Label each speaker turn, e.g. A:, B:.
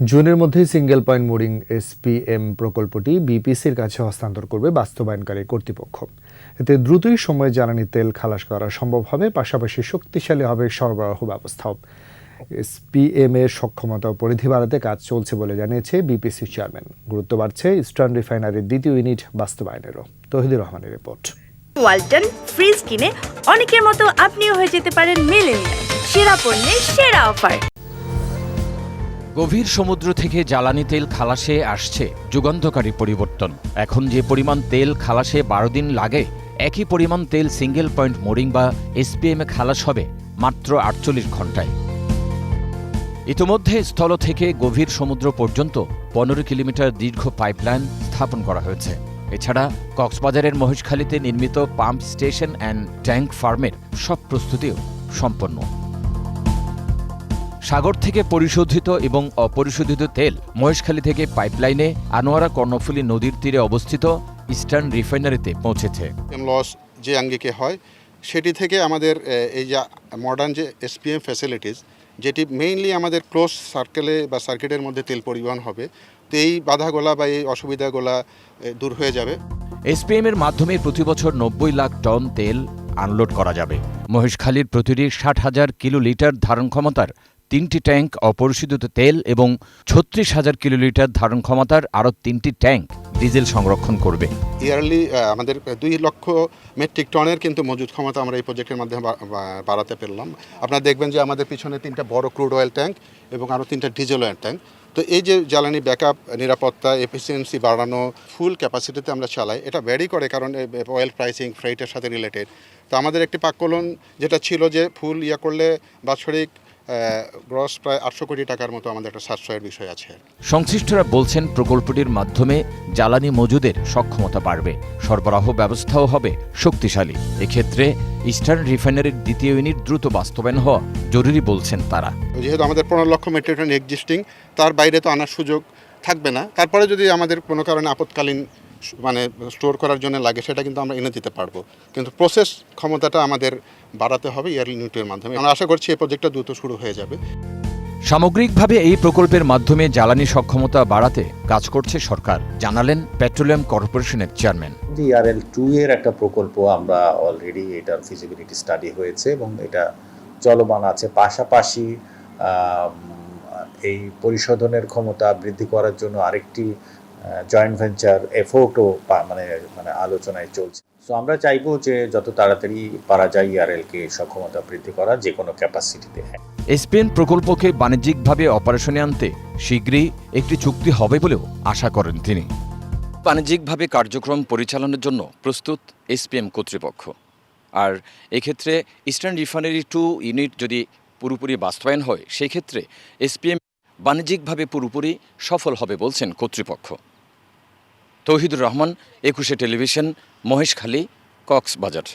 A: জুনের মধ্যেই single point mooring SPM প্রকল্পটি বিপিসির কাছে হস্তান্তর করবে বাস্তবায়নকারী কর্তৃপক্ষ। এতে দ্রুতই সময়ে জ্বালানি তেল খালাস করা সম্ভব হবে, পাশাপাশি শক্তিশালী হবে সরবরাহ ব্যবস্থাও। এসপিএম এর সক্ষমতা ও পরিধি বাড়াতে কাজ চলছে বলে জানিয়েছে বিপিসি চেয়ারম্যান। গুরুত্ব বাড়ছে ইস্টার্ন রিফাইনারির দ্বিতীয় ইউনিট বাস্তবায়নেরও। তহিদুর রহমানের রিপোর্ট।
B: ওয়ালটন ফ্রিজ কিনে অনেকের মতো আপনিও হয়ে যেতে পারেন মেলেনিয়া সেরা পণ্যের সেরা অফার।
C: গভীর সমুদ্র থেকে জ্বালানি তেল খালাসে আসছে যুগান্তকারী পরিবর্তন। এখন যে পরিমাণ তেল খালাসে বারো দিন লাগে, একই পরিমাণ তেল সিঙ্গেল পয়েন্ট মোরিং বা এসপিএম খালাস হবে মাত্র আটচল্লিশ ঘন্টায়। ইতিমধ্যে স্থল থেকে গভীর সমুদ্র পর্যন্ত পনেরো কিলোমিটার দীর্ঘ পাইপলাইন স্থাপন করা হয়েছে। এছাড়া কক্সবাজারের মহেশখালীতে নির্মিত পাম্প স্টেশন অ্যান্ড ট্যাঙ্ক ফার্মের সব প্রস্তুতিও সম্পন্ন। সাগর থেকে পরিশোধিত এবং অপরিশোধিত তেল মহেশখালী থেকে পাইপলাইনে আনোয়ারা কর্ণফুলী নদীর তীরে অবস্থিত ইস্টার্ন রিফাইনারিতে পৌঁছেছে।
D: লস যে আঙ্গিকে হয় সেটি থেকে আমাদের এই যে মডার্ন যে এসপিএম ফ্যাসিলিটিস যেটি মেইনলি আমাদের ক্লোজ সার্কেলে বা সার্কিটের মধ্যে তেল পরিবহন হবে তো এই বাধাগুলা বা এই অসুবিধাগুলা দূর হয়ে যাবে।
C: এসপিএম এর মাধ্যমে প্রতি বছর নব্বই লাখ টন তেল আনলোড করা যাবে। মহেশখালীর প্রতিটি ষাট হাজার কিলো লিটার ধারণ ক্ষমতার তিনটি ট্যাঙ্ক, অপরিশোধিত তেল এবং ছত্রিশ হাজার কিলো লিটার ধারণ ক্ষমতার আরও তিনটি ট্যাঙ্ক ডিজেল সংরক্ষণ করবে।
D: ইয়ারলি আমাদের দুই লক্ষ মেট্রিক টনের কিন্তু মজুদ ক্ষমতা আমরা এই প্রজেক্টের মাধ্যমে বাড়াতে পারলাম। আপনারা দেখবেন যে আমাদের পিছনে তিনটা বড় ক্রুড অয়েল ট্যাঙ্ক এবং আরও তিনটা ডিজেল অয়েল ট্যাঙ্ক তো এই যে জ্বালানি ব্যাকআপ নিরাপত্তা এফিসিয়েন্সি বাড়ানো ফুল ক্যাপাসিটিতে আমরা চালাই, এটা ভ্যারি করে কারণ অয়েল প্রাইসিং ফ্রেটের সাথে রিলেটেড তো আমাদের একটি পাককলন যেটা ছিল যে ফুল ইয়া করলে বাৎসরিক গ্রস প্রায় আটশো কোটি টাকার মতো আমাদের একটা সাশ্রয়ের বিষয় আছে।
C: সংশ্লিষ্টরা বলছেন প্রকল্পটির মাধ্যমে জ্বালানি মজুদের সক্ষমতা বাড়বে সরবরাহ ব্যবস্থাও হবে শক্তিশালী। এক্ষেত্রে ইস্টার্ন রিফাইনারির দ্বিতীয় ইউনিট দ্রুত বাস্তবায়ন হওয়া জরুরি বলছেন তারা।
D: যেহেতু আমাদের পনেরো লক্ষ মেট্রিক টন এক্সিস্টিং তার বাইরে তো আনার সুযোগ থাকবে না। তারপরে যদি আমাদের কোনো কারণে আপৎকালীন স- মানে স্টোর করার জন্য লাগে সেটা কিন্তু আমরা এনে দিতে পারব। কিন্তু প্রসেস ক্ষমতাটা আমাদের বাড়াতে হবে ইয়ার ইউনিটের মাধ্যমে। আমরা আশা করছি এই প্রজেক্টটা দ্রুত শুরু হয়ে যাবে।
C: সামগ্রিকভাবে এই প্রকল্পের মাধ্যমে জ্বালানি সক্ষমতা বাড়াতে কাজ করছে সরকার জানালেন পেট্রোলিয়াম কর্পোরেশনের চেয়ারম্যান।
E: ডিআরএল টু এর একটা প্রকল্প আমরা অলরেডি এটার ফিজিবিলিটি স্টাডি হয়েছে এবং এটা চলমান আছে। পাশাপাশি এই পরিশোধনের ক্ষমতা বৃদ্ধি করার জন্য আরেকটি জয়েন্ট ভেঞ্চার এফোর্টও মানে মানে আলোচনায় চলছে। সো আমরা চাইব যে যত তাড়াতাড়ি পারা যায় ইআরএলকে সক্ষমতা বৃদ্ধি করা যে কোনো ক্যাপাসিটিতে
C: এসপিএন প্রকল্পকে বাণিজ্যিকভাবে অপারেশনে আনতে শীঘ্রই একটি চুক্তি হবে বলেও আশা করেন তিনি। বাণিজ্যিকভাবে কার্যক্রম পরিচালনার জন্য প্রস্তুত এসপিএম কর্তৃপক্ষ। আর এক্ষেত্রে ইস্টার্ন রিফাইনারি টু ইউনিট যদি পুরোপুরি বাস্তবায়ন হয় সেক্ষেত্রে এসপিএম বাণিজ্যিকভাবে পুরোপুরি সফল হবে বলছেন কর্তৃপক্ষ। তৌহিদুর রহমান একুশে টেলিভিশন মহেশখালী কক্সবাজার।